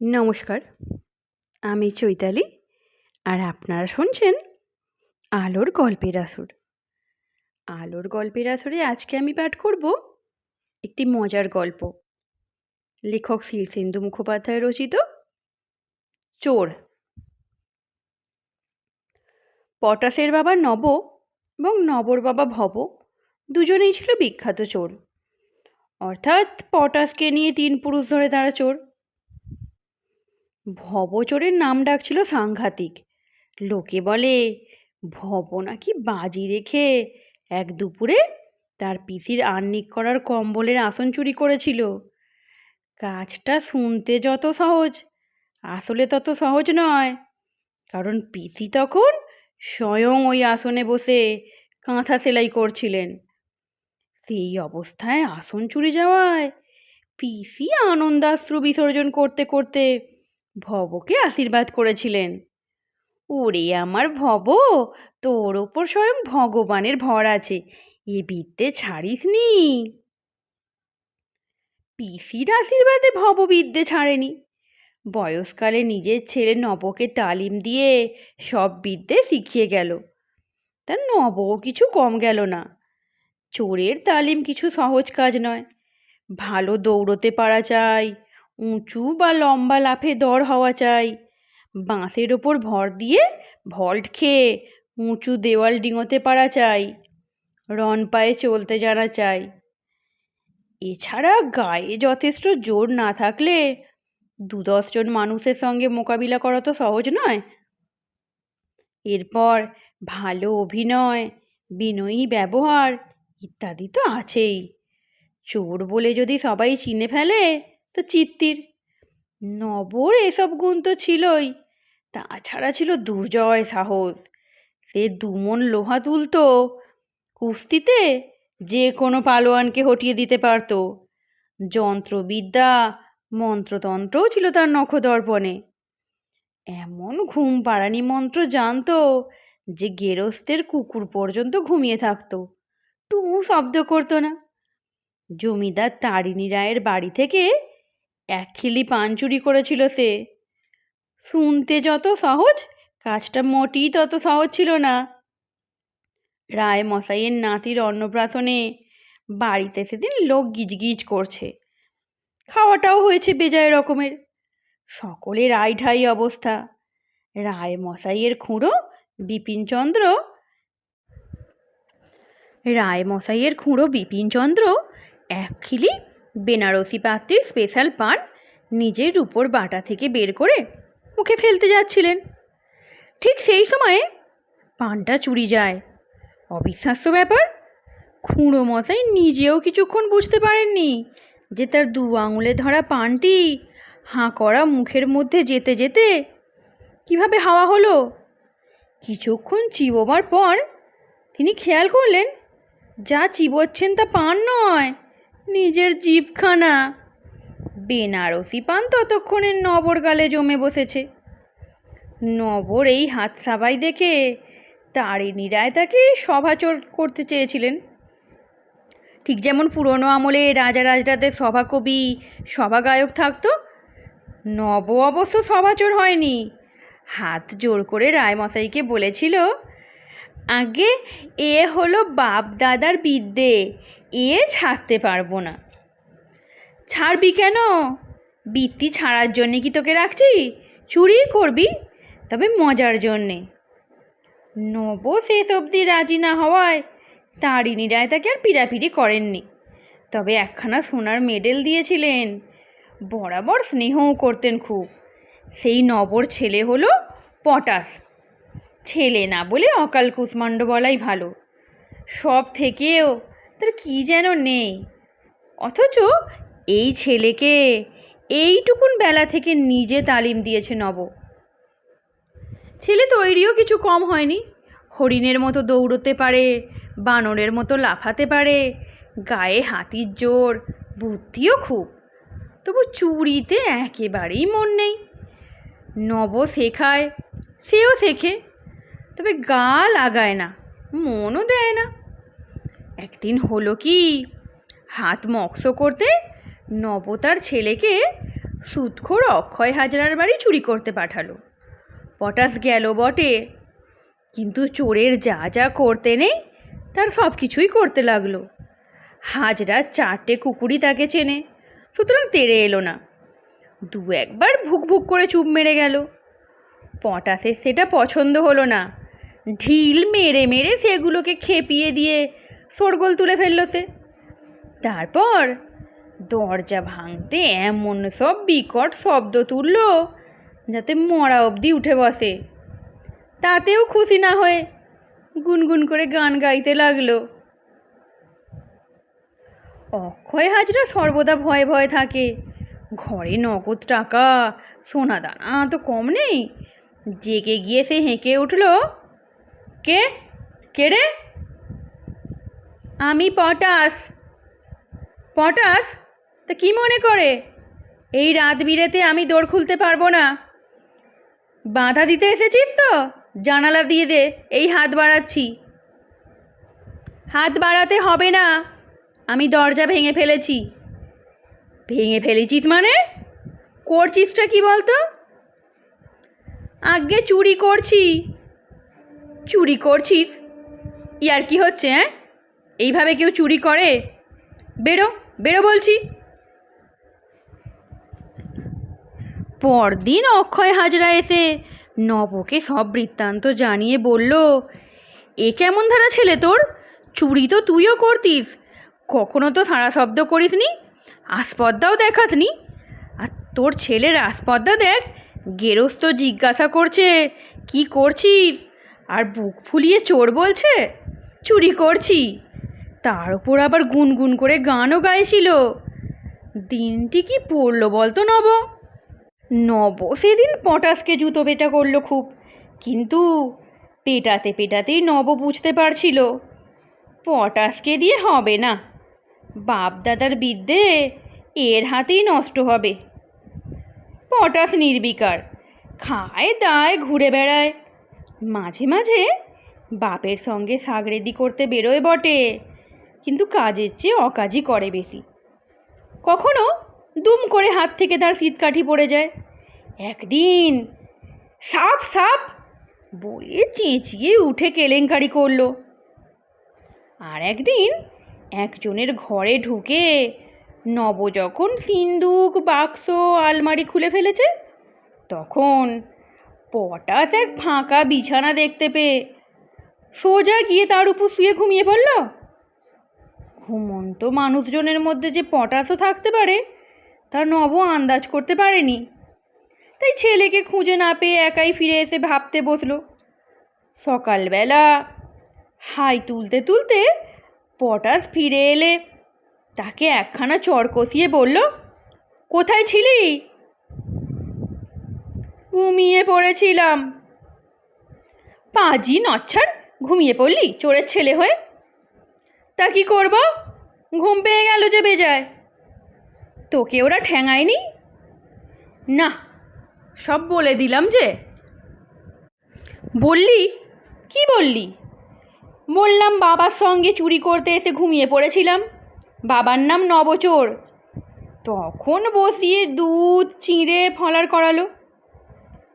নমস্কার, আমি চৈতালি আর আপনারা শুনছেন আলোর গল্পের আসর। আলোর গল্পের আসরে আজকে আমি পাঠ করব একটি মজার গল্প। লেখক শীর্ষেন্দু মুখোপাধ্যায় রচিত চোর। পটাশের বাবা নব এবং নবর বাবা ভব দুজনেই ছিল বিখ্যাত চোর। অর্থাৎ পটাশকে নিয়ে তিন পুরুষ ধরে তারা চোর। ভবচোরের নাম ডাক ছিল সাংঘাতিক। লোকে বলে, ভব নাকি বাজি রেখে এক দুপুরে তার পিসির আর্নিক করার কম্বলের আসন চুরি করেছিল। কাজটা শুনতে যত সহজ, আসলে তত সহজ নয়। কারণ পিসি তখন স্বয়ং ওই আসনে বসে কাঁথা সেলাই করছিলেন। সেই অবস্থায় আসন চুরি যাওয়ায় পিসি আনন্দাশ্রু বিসর্জন করতে করতে ভবকে আশীর্বাদ করেছিলেন। ওরে আমার ভব, তোর ওপর স্বয়ং ভগবানের ভর আছে, এ বিদ্যে ছাড়িস নি পিসির আশীর্বাদে ভব বিদ্যে ছাড়েনি। বয়সকালে নিজের ছেলে নবকে তালিম দিয়ে সব বিদ্যে শিখিয়ে গেল। তার নবও কিছু কম গেল না। চোরের তালিম কিছু সহজ কাজ নয়। ভালো দৌড়তে পারা চাই উঁচু বা লম্বা লাফে দর হওয়া চাই। বাঁশের ওপর ভর দিয়ে ভল্ট খেয়ে উঁচু দেওয়াল ডিঙোতে পারা চাই। রন পায়ে চলতে জানা চাই। এছাড়া গায়ে যথেষ্ট জোর না থাকলে দু দশজন মানুষের সঙ্গে মোকাবিলা করা তো সহজ নয়। এরপর ভালো অভিনয়, বিনয়ী ব্যবহার ইত্যাদি তো আছেই। চোর বলে যদি সবাই চিনে ফেলে তো চিত্তির। নবর এসব গুণ তো ছিলই, তাছাড়া ছিল দুর্জয় সাহস। সে দুমন লোহা তুলতো, কুস্তিতে যে কোনো পালোয়ানকে হটিয়ে দিতে পারত। যন্ত্রবিদ্যা, মন্ত্রতন্ত্রও ছিল তার নখদর্পণে। এমন ঘুম পাড়ানি মন্ত্র জানতো যে গেরস্তের কুকুর পর্যন্ত ঘুমিয়ে থাকতো। টু শব্দ করতো না। জমিদার তারিণী রায়ের বাড়ি থেকে এক খিলি পান চুরি করেছিল সে। শুনতে যত সহজ, কাজটা মোটেই তত সহজ ছিল না। রায় মশাইয়ের নাতির অন্নপ্রাশনে বাড়িতে সেদিন লোক গিজগিজ করছে। খাওয়াটাও হয়েছে বেজায় রকমের। সকলের আইঢাই অবস্থা। রায় মশাইয়ের খুঁড়ো বিপিনচন্দ্র। রায় মশাইয়ের খুঁড়ো বিপিনচন্দ্র এক খিলি বেনারসি পাত্রের স্পেশাল পান নিজের উপর বাটা থেকে বের করে মুখে ফেলতে যাচ্ছিলেন। ঠিক সেই সময়ে পানটা চুরি যায়। অবিশ্বাস্য ব্যাপার, খুঁড়ো মশাই নিজেও কিছুক্ষণ বুঝতে পারেননি যে তার দু আঙুলে ধরা পানটি হাঁ করা মুখের মধ্যে যেতে যেতে কীভাবে হাওয়া হলো। কিছুক্ষণ চিবোবার পর তিনি খেয়াল করলেন, যা চিবোচ্ছেন তা পান নয়। নিজের জিভখানা বেনারসি পান ততক্ষণে নবর গালে জমে বসেছে। নবর এই হাত সাবাই দেখে তারিণী রায় তাকে সভাচর করতে চেয়েছিলেন। ঠিক যেমন পুরনো আমলে রাজা রাজরাদের সভাকবি, সভাগায়ক থাকতো, নব অবশ্য সভাচর হয়নি। হাত জোর করে রায়মশাইকে বলেছিল আগে এ হলো বাপ দাদার বিদ্যে, এ ছাড়তে পারব না। ছাড়বি কেন? বৃত্তি ছাড়ার জন্যে কি তোকে রাখছি? চুরি করবি? তবে মজার জন্যে। নব শেষ অবধি রাজি না হওয়ায় তারিণী রায় তাকে আর পিড়াপিড়ি করেননি। তবে একখানা সোনার মেডেল দিয়েছিলেন। বরাবর স্নেহও করতেন খুব। সেই নবর ছেলে হলো পটাশ। ছেলে না বলে অকাল কুষ্মাণ্ড বলাই ভালো। সব থেকেও তার কী যেন নেই। অথচ এই ছেলেকে এইটুকুন বেলা থেকে নিজে তালিম দিয়েছে নব। ছেলে তৈরিও কিছু কম হয়নি। হরিণের মতো দৌড়তে পারে, বানরের মতো লাফাতে পারে, গায়ে হাতির জোর, বুদ্ধিও খুব। তবু চুরিতে একেবারেই মন নেই। নব শেখায়, সেও শেখে। তবে গা লাগায় না, মনও দেয় না। একদিন হলো কি, হাত মক্স করতে নবতার ছেলেকে সুদখোর অক্ষয় হাজরার বাড়ি চুরি করতে পাঠালো। পটাশ গেল বটে, কিন্তু চোরের যা যা করতে নেই, তার সব কিছুই করতে লাগল। হাজরা চারটে কুকুরই তাকে চেনে, সুতরাং তেড়ে এলো না। দু একবার ভুক ভুক করে চুপ মেরে গেল। পটাশের সেটা পছন্দ হলো না। ঢিল মেরে মেরে সেগুলোকে খেপিয়ে দিয়ে শোরগোল তুলে ফেলল সে। তারপর দরজা ভাঙতে এমন সব বিকট শব্দ তুলল যাতে মরা অবধি উঠে বসে। তাতেও খুশি না হয়ে গুনগুন করে গান গাইতে লাগল। অক্ষয় হাজরা সর্বদা ভয়ে ভয়ে থাকে। ঘরে নগদ টাকা, সোনা দানা তো কম নেই। জেগে গিয়ে সে হেঁকে উঠল কে? কে রে? আমি পটাশ। পটাশ? তা কি মনে করে? এই রাত বিরেতে আমি দৌড় খুলতে পারব না। বাধা দিতে এসেছিস তো? জানালা দিয়ে দে, এই হাত বাড়াচ্ছি। হাত বাড়াতে হবে না। আমি দরজা ভেঙে ফেলেছি। ভেঙে ফেলেছিস মানে? করছিসটা কি বলতো? আগে চুরি করছি। চুরি করছিস? ইয়ার কি হচ্ছে হ্যাঁ এইভাবে কেউ চুরি করে? বেরো বেরো বলছি। পরদিন অক্ষয় হাজরা এসে নবকে সব বৃত্তান্ত জানিয়ে বলল, এ কেমন ধারা ছেলে তোর? চুরি তো তুইও করতিস। কখনো তো সারা শব্দ করিস নি করিসনি, আসপদ্দাও দেখাসনি। আর তোর ছেলের আসপদ্দা দেখ, গেরস্ত জিজ্ঞাসা করছে, কি করছিস? আর বুক ফুলিয়ে চোর বলছে, চুরি করছি। তার উপর আবার গুনগুন করে গানও গাইছিল। দিনটি কি পড়ল বলতো নব? নব সেদিন পটাশকে জুতো পেটা করল খুব, কিন্তু পেটাতে পেটাতেই নব বুঝতে পারছিল, পটাশকে দিয়ে হবে না। বাপদাদার বিদ্যে এর হাতেই নষ্ট হবে। পটাশ নির্বিকার, খায় দায় ঘুরে বেড়ায়। মাঝে মাঝে বাপের সঙ্গে সাগরেদি করতে বেরোয় বটে, কিন্তু কাজের চেয়ে অকাজই করে বেশি। কখনো দুম করে হাত থেকে তার শীতকাঠি পড়ে যায়। একদিন সাপ সাপ বলে চেঁচিয়ে উঠে কেলেঙ্কারি করল। আর একদিন একজনের ঘরে ঢুকে নব যখন সিন্দুক, বাক্স, আলমারি খুলে ফেলেছে। তখন পটাশ এক ফাঁকা বিছানা দেখতে পেয়ে। সোজা গিয়ে তার উপর শুয়ে ঘুমিয়ে পড়ল। ঘুমন্ত মানুষজনের মধ্যে যে পটাশও থাকতে পারে, তা নব আন্দাজ করতে পারেনি। তাই ছেলেকে খুঁজে না পেয়ে একাই ফিরে এসে ভাবতে বসল। সকালবেলা হাই তুলতে তুলতে পটাশ ফিরে এলে তাকে একখানা চর কষিয়ে বলল, কোথায় ছিলি? ঘুমিয়ে পড়েছিলাম। পাঁজি নচ্ছার, ঘুমিয়ে পড়লি, চোরের ছেলে হয়ে? তা কি করব? ঘুম পেয়ে গেল যে বেজায়। তোকে ওরা ঠ্যাঙায়নি না, সব বলে দিলাম যে। বললি? কি বললি? বললাম বাবার সঙ্গে চুরি করতে এসে ঘুমিয়ে পড়েছিলাম। বাবার নাম নবচোর। তখন বসিয়ে দুধ, চিঁড়ে, ফলার করালো।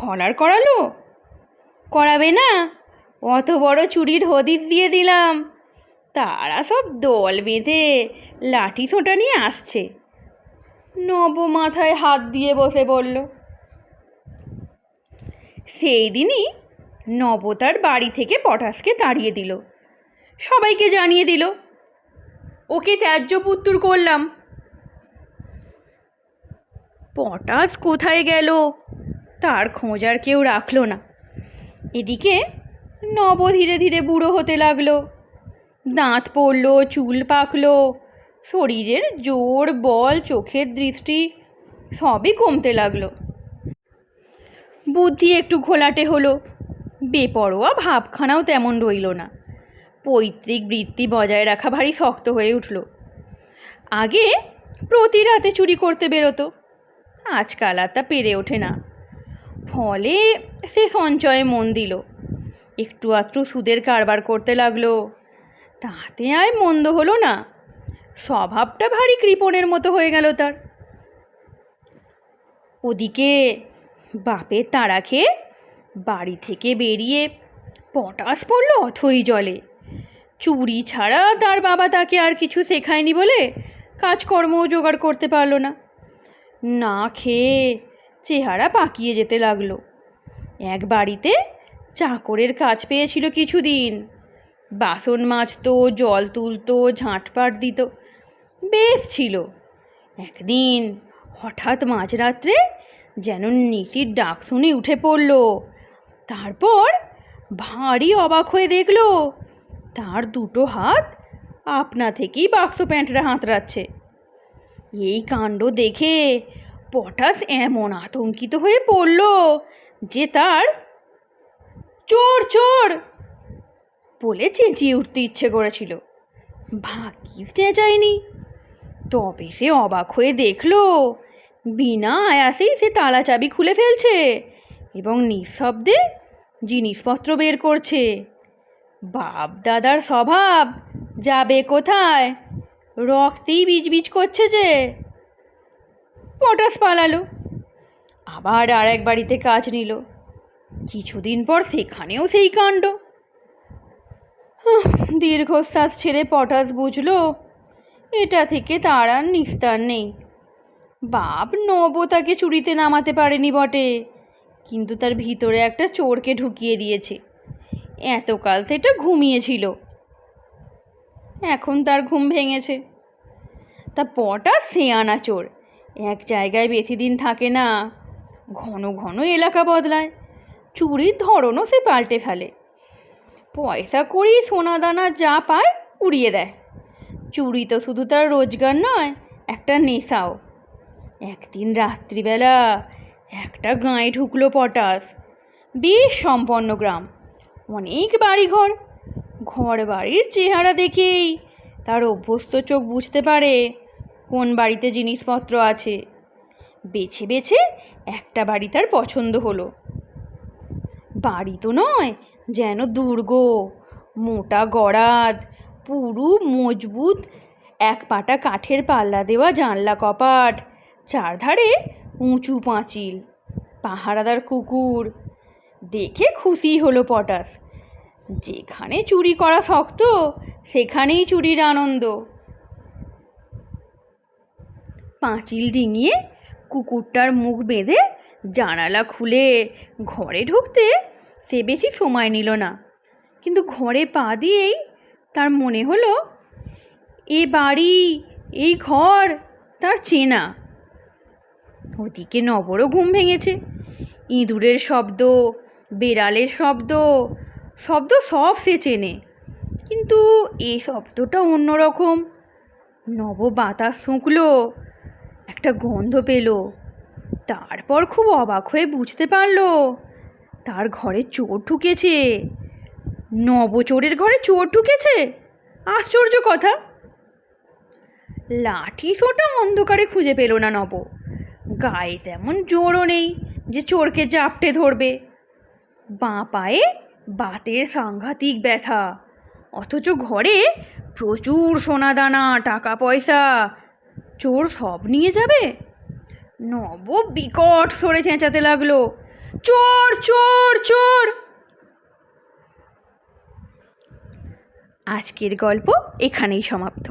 ফলার করালো? করাবে না? অত বড় চুরির হদিস দিয়ে দিলাম। তারা সব দল বেঁধে লাঠি ছোটা নিয়ে আসছে। নব মাথায় হাত দিয়ে বসে বলল সেই দিনই নব তার বাড়ি থেকে পটাশকে তাড়িয়ে দিল। সবাইকে জানিয়ে দিল, ওকে ত্যায্য পুত্তুর করলাম। পটাশ কোথায় গেল? তার খোঁজ আর কেউ রাখল না। এদিকে নব ধীরে ধীরে বুড়ো হতে লাগল। দাঁত পড়ল, চুল পাকলো, শরীরের জোর, বল, চোখের দৃষ্টি সবই কমতে লাগল। বুদ্ধি একটু ঘোলাটে হলো। বেপরোয়া ভাবখানাও তেমন রইল না। পৈতৃক বৃত্তি বজায় রাখা ভারী শক্ত হয়ে উঠল। আগে প্রতি রাতে চুরি করতে বেরোতো। আজকাল আর তা পেরে ওঠে না। ফলে সে সঞ্চয়ে মন দিল। একটু আধটু সুদের কারবার করতে লাগল। তাতে আয় মন্দ হলো না। স্বভাবটা ভারী কৃপণের মতো হয়ে গেল তার। ওদিকে বাপের তাড়া খেয়ে বাড়ি থেকে বেরিয়ে পটাশ পড়ল অথই জলে। চুরি ছাড়া তার বাবা তাকে আর কিছু শেখায়নি বলে কাজকর্মও জোগাড় করতে পারল না। না খেয়ে চেহারা পাকিয়ে যেতে লাগল। এক বাড়িতে চাকরের কাজ পেয়েছিল কিছুদিন। বাসন মাজতো, জল তুলতো, ঝাঁটপাট দিত। বেশ ছিল। একদিন হঠাৎ মাঝরাত্রে যেন নীতির ডাক শুনে উঠে পড়ল। তারপর ভারী অবাক হয়ে দেখল, তার দুটো হাত আপনা থেকেই বাক্স প্যান্টরা হাতড়াচ্ছে এই কাণ্ড দেখে পটাশ এমন আতঙ্কিত হয়ে পড়ল যে তার চোর চোর বলে চেঁচিয়ে উঠতে ইচ্ছে করেছিল। ভাগ্যিস চেঁচায়নি তবে সে অবাক হয়ে দেখল, বিনা আয়াসেই সে তালা চাবি খুলে ফেলছে এবং নিঃশব্দে জিনিসপত্র বের করছে। বাপ দাদার স্বভাব, যাবে কোথায়? রক্তেই বিজবিজ করছে যে পটাশ পালালো। আবার আর এক বাড়িতে কাজ নিল। কিছুদিন পর সেখানেও সেই কাণ্ড। দীর্ঘশ্বাস ছেড়ে পটাশ বুঝলো, এটা থেকে তার আর নিস্তার নেই। বাপ নব তাকে চুরিতে নামাতে পারেনি বটে, কিন্তু তার ভিতরে একটা চোরকে ঢুকিয়ে দিয়েছে। এতকাল সেটা ঘুমিয়েছিল। এখন তার ঘুম ভেঙেছে। তা পটা সেয়ানা চোর এক জায়গায় বেশি দিন থাকে না। ঘন ঘন এলাকা বদলায়। চুরির ধরনও সে পাল্টে ফেলে। পয়সা করি সোনা দানা যা পায় উড়িয়ে দেয়। চুরি তো শুধু তার রোজগার নয়, একটা নেশাও। একদিন রাত্রিবেলা একটা গাঁয়ে ঢুকলো পটাশ। বেশ সম্পন্ন গ্রাম। অনেক বাড়িঘর। ঘর বাড়ির চেহারা দেখেই তার অভ্যস্ত চোখ বুঝতে পারে কোন বাড়িতে জিনিসপত্র আছে? বেছে বেছে একটা বাড়ি তার পছন্দ হলো। বাড়ি তো নয়, যেন দুর্গ। মোটা গড়াদ পুরু, মজবুত, এক পাটা কাঠের পাল্লা দেওয়া জানলা কপাট, চারধারে উঁচু পাঁচিল, পাহারাদার কুকুর। দেখে খুশি হলো পটাশ। যেখানে চুরি করা শক্ত, সেখানেই চুরির আনন্দ। পাঁচিল ডিঙিয়ে কুকুরটার মুখ বেঁধে জানালা খুলে ঘরে ঢুকতে সে বেশি সময় নিল না। কিন্তু ঘরে পা দিয়েই তার মনে হলো, এ বাড়ি, এই ঘর তার চেনা। ওদিকে নবরও ঘুম ভেঙেছে। ইঁদুরের শব্দ, বেড়ালের শব্দ শব্দ সব সে চেনে। কিন্তু এই শব্দটা অন্যরকম। নব বাতাস শুঁকলো একটা গন্ধ পেল। তারপর খুব অবাক হয়ে বুঝতে পারল, তার ঘরে চোর ঢুকেছে। নবচোরের ঘরে চোর ঢুকেছে? আশ্চর্য কথা। লাঠি সোটা অন্ধকারে খুঁজে পেল না নব। গায়ে তেমন জোরও নেই যে চোরকে জাপটে ধরবে। বাঁ পায়ে বাতের সাংঘাতিক ব্যথা, অথচ ঘরে প্রচুর সোনাদানা, টাকা পয়সা চোর সব নিয়ে যাবে? নব বিকট সরে চেঁচাতে লাগল। চোর চোর চোর! আজকের গল্প এখানেই সমাপ্ত।